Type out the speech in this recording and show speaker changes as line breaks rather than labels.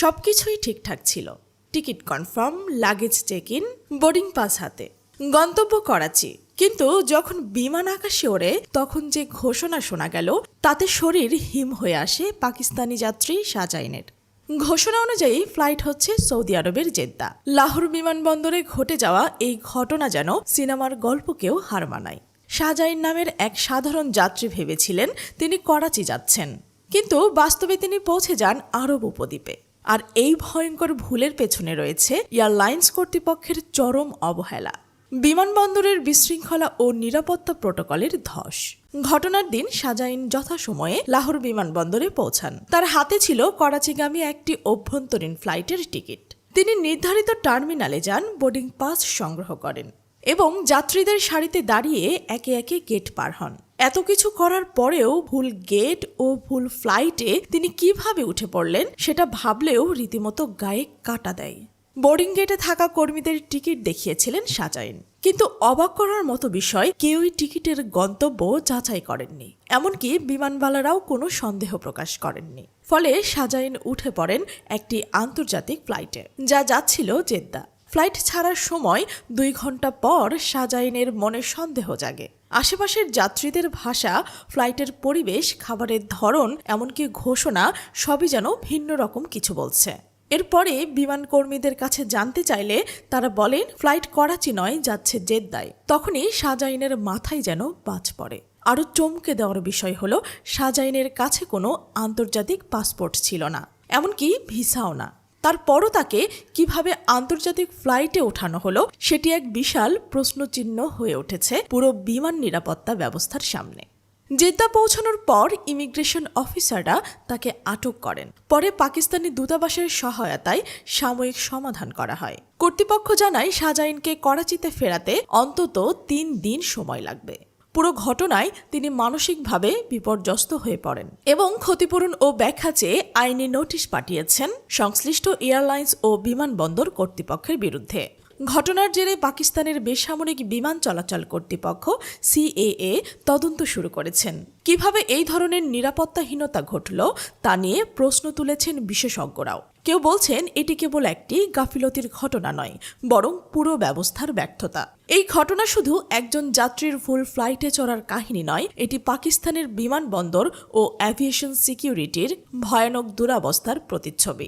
সবকিছুই ঠিকঠাক ছিল। Ticket confirm, luggage check in boarding pass হাতে। গন্তব্য করাচি। কিন্তু যখন বিমান আকাশে ওড়ে, তখন যে ঘোষণা শোনা গেল, তাতে শরীর হিম হয়ে আসে পাকিস্তানি যাত্রী শাহজাইনের। ঘোষণা অনুযায়ী ফ্লাইট হচ্ছে সৌদি আরবের জেদ্দা। লাহোর বিমানবন্দরে ঘটে যাওয়া এই ঘটনা যেন সিনেমার গল্পকেও হার মানায়। শাহজাইন নামের এক সাধারণ যাত্রী ভেবেছিলেন তিনি করাচি যাচ্ছেন। কিন্তু বাস্তবে তিনি পৌঁছে যান আরব উপদ্বীপে। আর এই ভয়ঙ্কর ভুলের পেছনে রয়েছে এয়ারলাইন্স কর্তৃপক্ষের চরম অবহেলা। বিমানবন্দরের বিশৃঙ্খলা ও নিরাপত্তা প্রোটোকলের ধস। ঘটনার দিন সাজাইন যথাসময়ে লাহোর বিমানবন্দরে পৌঁছান। তার হাতে ছিল করাচিগামী একটি অভ্যন্তরীণ ফ্লাইটের টিকিট। তিনি নির্ধারিত টার্মিনালে যান, বোর্ডিং পাস সংগ্রহ করেন এবং যাত্রীদের সারিতে দাঁড়িয়ে একে একে গেট পার হন। এত কিছু করার পরেও ভুল গেট ও ভুল ফ্লাইটে তিনি কীভাবে উঠে পড়লেন সেটা ভাবলেও রীতিমতো গায়ে কাটা দেয়। বোর্ডিং গেটে থাকা কর্মীদের টিকিট দেখিয়েছিলেন সাজাইন। কিন্তু অবাক করার মতো বিষয়, কেউই টিকিটের গন্তব্য যাচাই করেননি। এমনকি বিমানবালারাও কোনো সন্দেহ প্রকাশ করেননি। ফলে সাজাইন উঠে পড়েন একটি আন্তর্জাতিক ফ্লাইটে, যা যাচ্ছিল জেদ্দা। ফ্লাইট ছাড়ার সময় দুই ঘণ্টা পর সাজাইনের মনে সন্দেহ জাগে। আশেপাশের যাত্রীদের ভাষা, ফ্লাইটের পরিবেশ, খাবারের ধরন, এমনকি ঘোষণা, সবই যেন ভিন্ন রকম কিছু বলছে। এরপরে বিমান কর্মীদের কাছে জানতে চাইলে তারা বলেন, ফ্লাইট করাচি নয়, যাচ্ছে জেদ্দায়। তখনই শাহজাইনের মাথায় যেন বাজ পড়ে। আরও চমকে দেওয়ার বিষয় হলো শাহজাইনের কাছে কোনো আন্তর্জাতিক পাসপোর্ট ছিল না, এমনকি ভিসাও না। তারপরও তাকে কীভাবে আন্তর্জাতিক ফ্লাইটে ওঠানো হলো, সেটি এক বিশাল প্রশ্নচিহ্ন হয়ে উঠেছে পুরো বিমান নিরাপত্তা ব্যবস্থার সামনে। জেদ্দা পৌঁছানোর পর ইমিগ্রেশন অফিসাররা তাকে আটক করেন। পরে পাকিস্তানি দূতাবাসের সহায়তায় সাময়িক সমাধান করা হয়। কর্তৃপক্ষ জানায়, শাহজাইনকে করাচিতে ফেরাতে অন্তত তিন দিন সময় লাগবে। পুরো ঘটনায় তিনি মানসিকভাবে বিপর্যস্ত হয়ে পড়েন এবং ক্ষতিপূরণ ও ব্যাখ্যা চেয়ে আইনি নোটিশ পাঠিয়েছেন সংশ্লিষ্ট এয়ারলাইন্স ও বিমানবন্দর কর্তৃপক্ষের বিরুদ্ধে। ঘটনার জেরে পাকিস্তানের বেসামরিক বিমান চলাচল কর্তৃপক্ষ, সিএএ, তদন্ত শুরু করেছেন। কীভাবে এই ধরনের নিরাপত্তাহীনতা ঘটল তা নিয়ে প্রশ্ন তুলেছেন বিশেষজ্ঞরাও। কেউ বলছেন এটি কেবল একটি গাফিলতির ঘটনা নয়, বরং পুরো ব্যবস্থার ব্যর্থতা। এই ঘটনা শুধু একজন যাত্রীর ভুল ফ্লাইটে চড়ার কাহিনী নয়, এটি পাকিস্তানের বিমানবন্দর ও অ্যাভিয়েশন সিকিউরিটির ভয়ানক দুরাবস্থার প্রতিচ্ছবি।